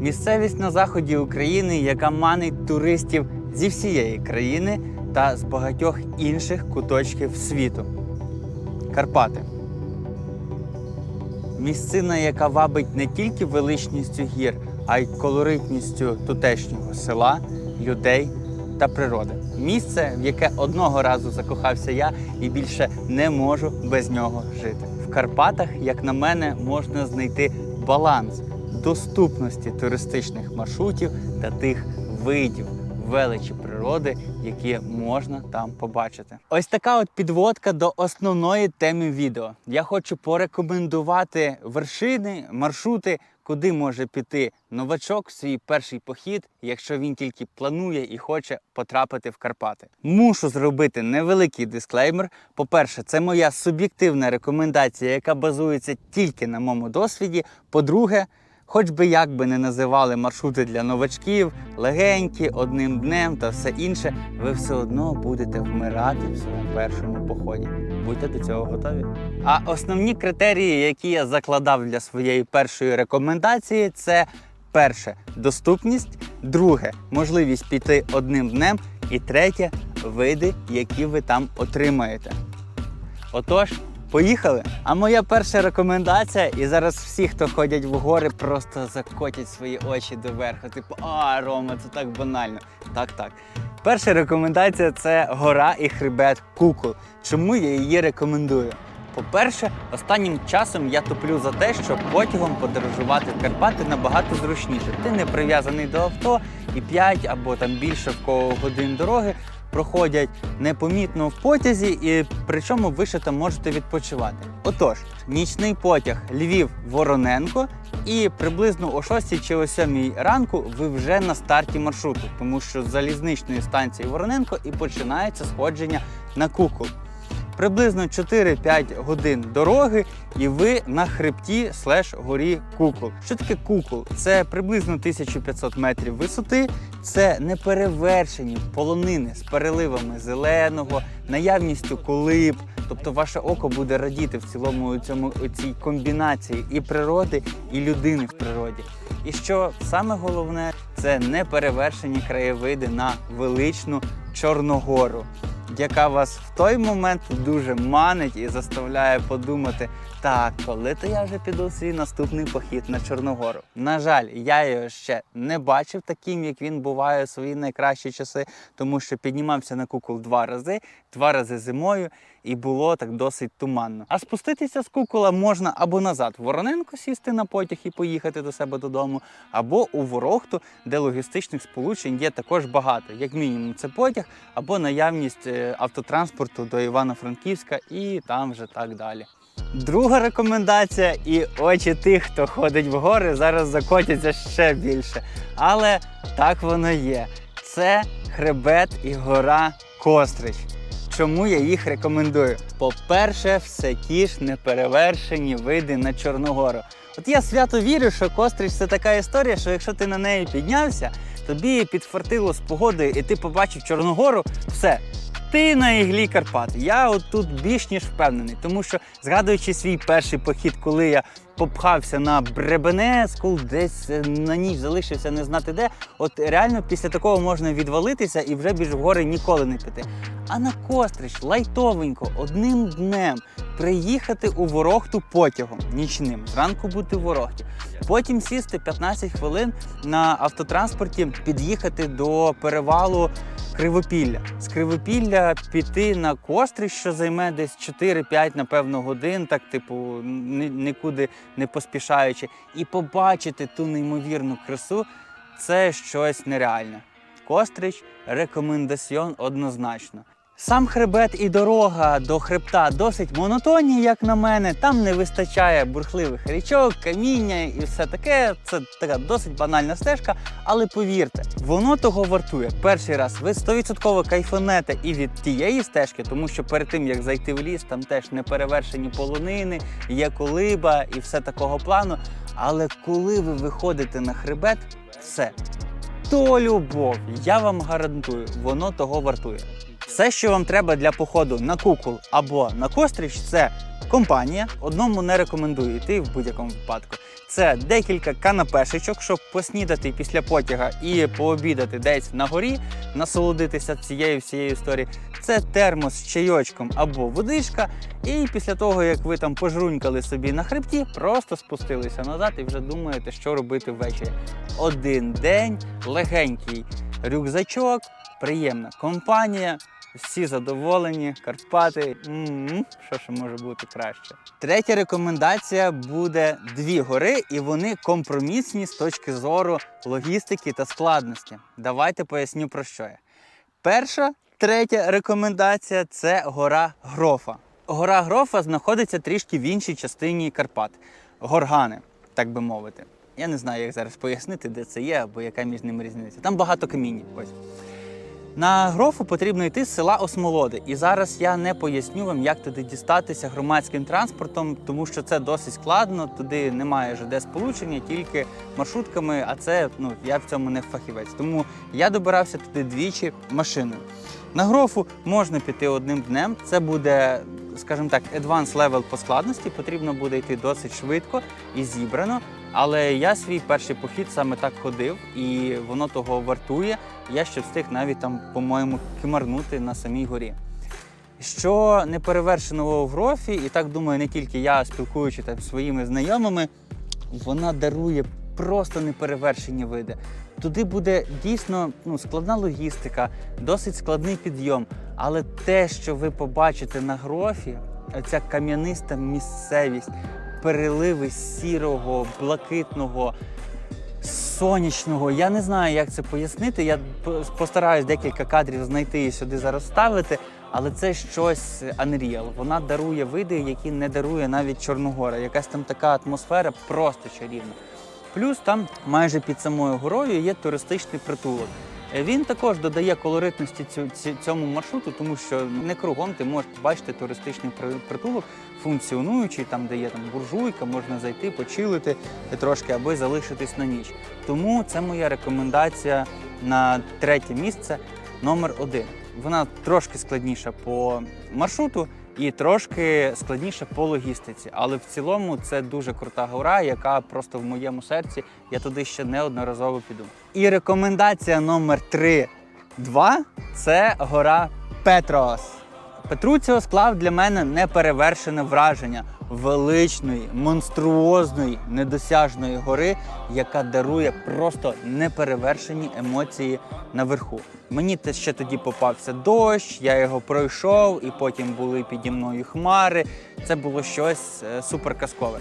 Місцевість на заході України, яка манить туристів зі всієї країни та з багатьох інших куточків світу. Карпати. Місцина, яка вабить не тільки величністю гір, а й колоритністю тутешнього села, людей та природи. Місце, в яке одного разу закохався я і більше не можу без нього жити. В Карпатах, як на мене, можна знайти баланс доступності туристичних маршрутів та тих видів величі природи, які можна там побачити. Ось така от підводка до основної теми відео. Я хочу порекомендувати вершини, маршрути, куди може піти новачок в свій перший похід, якщо він тільки планує і хоче потрапити в Карпати. Мушу зробити невеликий дисклеймер. По-перше, це моя суб'єктивна рекомендація, яка базується тільки на моєму досвіді. По-друге, Хоч би як би не називали маршрути для новачків, легенькі, одним днем та все інше, ви все одно будете вмирати в своєму першому поході. Будьте до цього готові. А основні критерії, які я закладав для своєї першої рекомендації, це перше доступність, друге можливість піти одним днем, і третє види, які ви там отримаєте. Отож, поїхали. А моя перша рекомендація, і зараз всі, хто ходять в гори, просто закотять свої очі доверху. Типу, а, Рома, це так банально. Так, так. Перша рекомендація це гора і хребет Кукол. Чому я її рекомендую? По-перше, останнім часом я топлю за те, що потягом подорожувати в Карпати набагато зручніше. Ти не прив'язаний до авто, і 5 або там більше в кого годин дороги проходять непомітно в потязі, і причому ви ще там можете відпочивати. Отож, нічний потяг Львів-Вороненко, і приблизно о 6 чи о 7 ранку ви вже на старті маршруту, тому що з залізничної станції Вороненко і починається сходження на кукол. Приблизно 4-5 годин дороги, і ви на хребті слеш горі Кукол. Що таке кукол? Це приблизно 1500 метрів висоти. Це неперевершені полонини з переливами зеленого, наявністю колиб. Тобто ваше око буде радіти в цілому цьому цій комбінації і природи, і людини в природі. І що саме головне, це неперевершені краєвиди на величну Чорногору яка вас в той момент дуже манить і заставляє подумати, так, коли то я вже піду в свій наступний похід на Чорногору. На жаль, я його ще не бачив таким, як він буває у свої найкращі часи, тому що піднімався на кукол два рази, два рази зимою, і було так досить туманно. А спуститися з кукола можна або назад в Вороненко сісти на потяг і поїхати до себе додому, або у Ворохту, де логістичних сполучень є також багато. Як мінімум, це потяг або наявність е, автотранспорту до Івано-Франківська і там вже так далі. Друга рекомендація, і очі тих, хто ходить в гори, зараз закотяться ще більше. Але так воно є. Це хребет і гора Кострич. Чому я їх рекомендую? По-перше, все ті ж неперевершені види на Чорногору. От я свято вірю, що Кострич це така історія, що якщо ти на неї піднявся, тобі підфартило з погодою, і ти побачив Чорногору, все. Ти на іглі Карпат. Я от тут більш ніж впевнений, тому що згадуючи свій перший похід, коли я попхався на Бребенецьку, десь е, на ніч залишився не знати де. От реально після такого можна відвалитися і вже більш в гори ніколи не піти. А на Кострич лайтовенько, одним днем приїхати у Ворохту потягом нічним, зранку бути в Ворохті. Потім сісти 15 хвилин на автотранспорті, під'їхати до перевалу Кривопілля. З Кривопілля піти на костріч, що займе десь 4-5, напевно, годин, так, типу, нікуди не поспішаючи, і побачити ту неймовірну красу це щось нереальне. Кострич рекомендаціон однозначно. Сам хребет і дорога до хребта досить монотонні, як на мене. Там не вистачає бурхливих річок, каміння і все таке. Це така досить банальна стежка. Але повірте, воно того вартує. Перший раз ви 100% кайфанете і від тієї стежки, тому що перед тим як зайти в ліс, там теж неперевершені полонини, є колиба і все такого плану. Але коли ви виходите на хребет, все. То любов, я вам гарантую, воно того вартує. Все, що вам треба для походу на кукол або на костріч, це компанія. Одному не рекомендую йти в будь-якому випадку. Це декілька канапешечок, щоб поснідати після потяга і пообідати десь на горі, насолодитися цією всією історією. Це термос з чайочком або водичка. І після того, як ви там пожрунькали собі на хребті, просто спустилися назад і вже думаєте, що робити ввечері. Один день, легенький рюкзачок, приємна компанія. Всі задоволені, Карпати. М-м, що ще може бути краще? Третя рекомендація буде дві гори, і вони компромісні з точки зору логістики та складності. Давайте поясню про що я. Перша, третя рекомендація це гора Грофа. Гора Грофа знаходиться трішки в іншій частині Карпат. Горгани, так би мовити. Я не знаю, як зараз пояснити, де це є, або яка між ними різниця. Там багато каміння. Ось. На грофу потрібно йти з села Осмолоди. І зараз я не поясню вам, як туди дістатися громадським транспортом, тому що це досить складно. Туди немає ЖД сполучення, тільки маршрутками. А це ну я в цьому не фахівець. Тому я добирався туди двічі машиною. На грофу можна піти одним днем. Це буде, скажімо так, advanced level по складності. Потрібно буде йти досить швидко і зібрано. Але я свій перший похід саме так ходив, і воно того вартує. Я ще встиг навіть там, по-моєму, кимарнути на самій горі. Що неперевершеного в грофі, і так думаю, не тільки я, спілкуючи там своїми знайомими, вона дарує просто неперевершені види. Туди буде дійсно ну, складна логістика, досить складний підйом. Але те, що ви побачите на грофі, ця кам'яниста місцевість, переливи сірого, блакитного, сонячного. Я не знаю, як це пояснити. Я по- постараюсь декілька кадрів знайти і сюди зараз ставити. Але це щось Unreal. Вона дарує види, які не дарує навіть Чорногора. Якась там така атмосфера просто чарівна. Плюс там майже під самою горою є туристичний притулок. Він також додає колоритності цьому маршруту, тому що не кругом ти можеш побачити туристичний при- притулок, функціонуючий, там, де є там буржуйка, можна зайти, почилити трошки, аби залишитись на ніч. Тому це моя рекомендація на третє місце номер один. Вона трошки складніша по маршруту і трошки складніше по логістиці. Але в цілому це дуже крута гора, яка просто в моєму серці. Я туди ще неодноразово піду. І рекомендація номер 3 2 це гора Петрос. Петруціо склав для мене неперевершене враження величної, монструозної, недосяжної гори, яка дарує просто неперевершені емоції наверху. Мені те ще тоді попався дощ, я його пройшов, і потім були піді мною хмари. Це було щось е, суперказкове.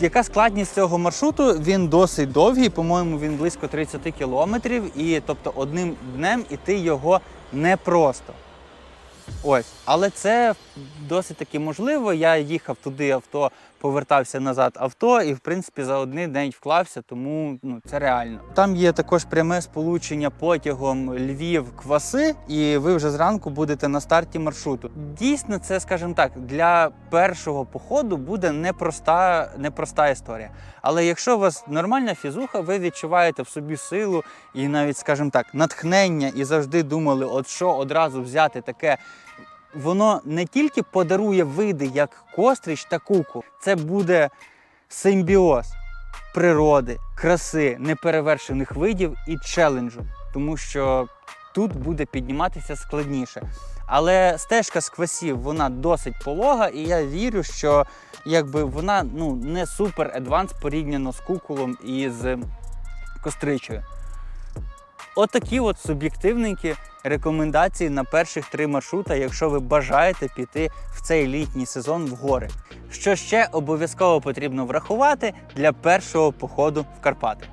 Яка складність цього маршруту? Він досить довгий, по-моєму, він близько 30 кілометрів, і тобто одним днем іти його непросто. Ось, але це досить таки можливо. Я їхав туди авто, повертався назад авто, і в принципі за один день вклався, тому ну це реально. Там є також пряме сполучення потягом Львів Кваси, і ви вже зранку будете на старті маршруту. Дійсно, це, скажімо так, для першого походу буде непроста, непроста історія. Але якщо у вас нормальна фізуха, ви відчуваєте в собі силу і навіть, скажімо так, натхнення, і завжди думали, от що одразу взяти таке. Воно не тільки подарує види, як костріч та куку, це буде симбіоз природи, краси, неперевершених видів і челенджу, тому що тут буде підніматися складніше. Але стежка з квасів вона досить полога, і я вірю, що якби вона ну не супер адванс порівняно з куколом і з костричою. Отакі от суб'єктивненькі рекомендації на перших три маршрута, якщо ви бажаєте піти в цей літній сезон в гори. Що ще обов'язково потрібно врахувати для першого походу в Карпати?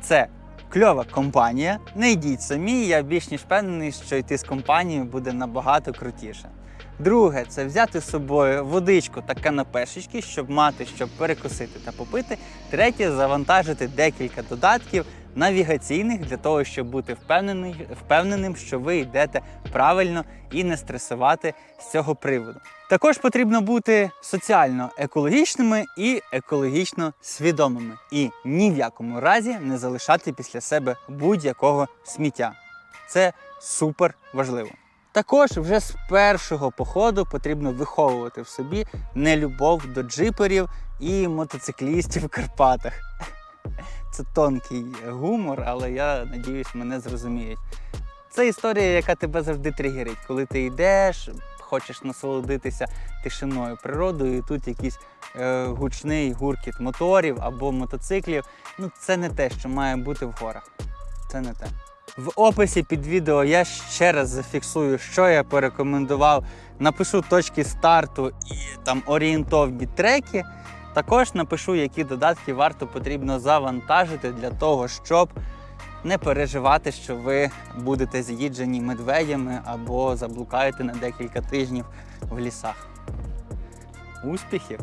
Це кльова компанія. Не йдіть самі, я більш ніж впевнений, що йти з компанією буде набагато крутіше. Друге, це взяти з собою водичку та канапешечки, щоб мати, щоб перекусити та попити. Третє завантажити декілька додатків навігаційних для того, щоб бути впевненим, що ви йдете правильно і не стресувати з цього приводу. Також потрібно бути соціально екологічними і екологічно свідомими, і ні в якому разі не залишати після себе будь-якого сміття. Це супер важливо. Також вже з першого походу потрібно виховувати в собі нелюбов до джиперів і мотоциклістів в Карпатах. Це тонкий гумор, але я надіюсь, мене зрозуміють. Це історія, яка тебе завжди тригерить, коли ти йдеш, хочеш насолодитися тишиною, природою, і тут якийсь е, гучний гуркіт моторів або мотоциклів. Ну, це не те, що має бути в горах. Це не те. В описі під відео я ще раз зафіксую, що я порекомендував. Напишу точки старту і там орієнтовні треки. Також напишу, які додатки варто потрібно завантажити для того, щоб не переживати, що ви будете з'їджені медведями або заблукаєте на декілька тижнів в лісах. Успіхів!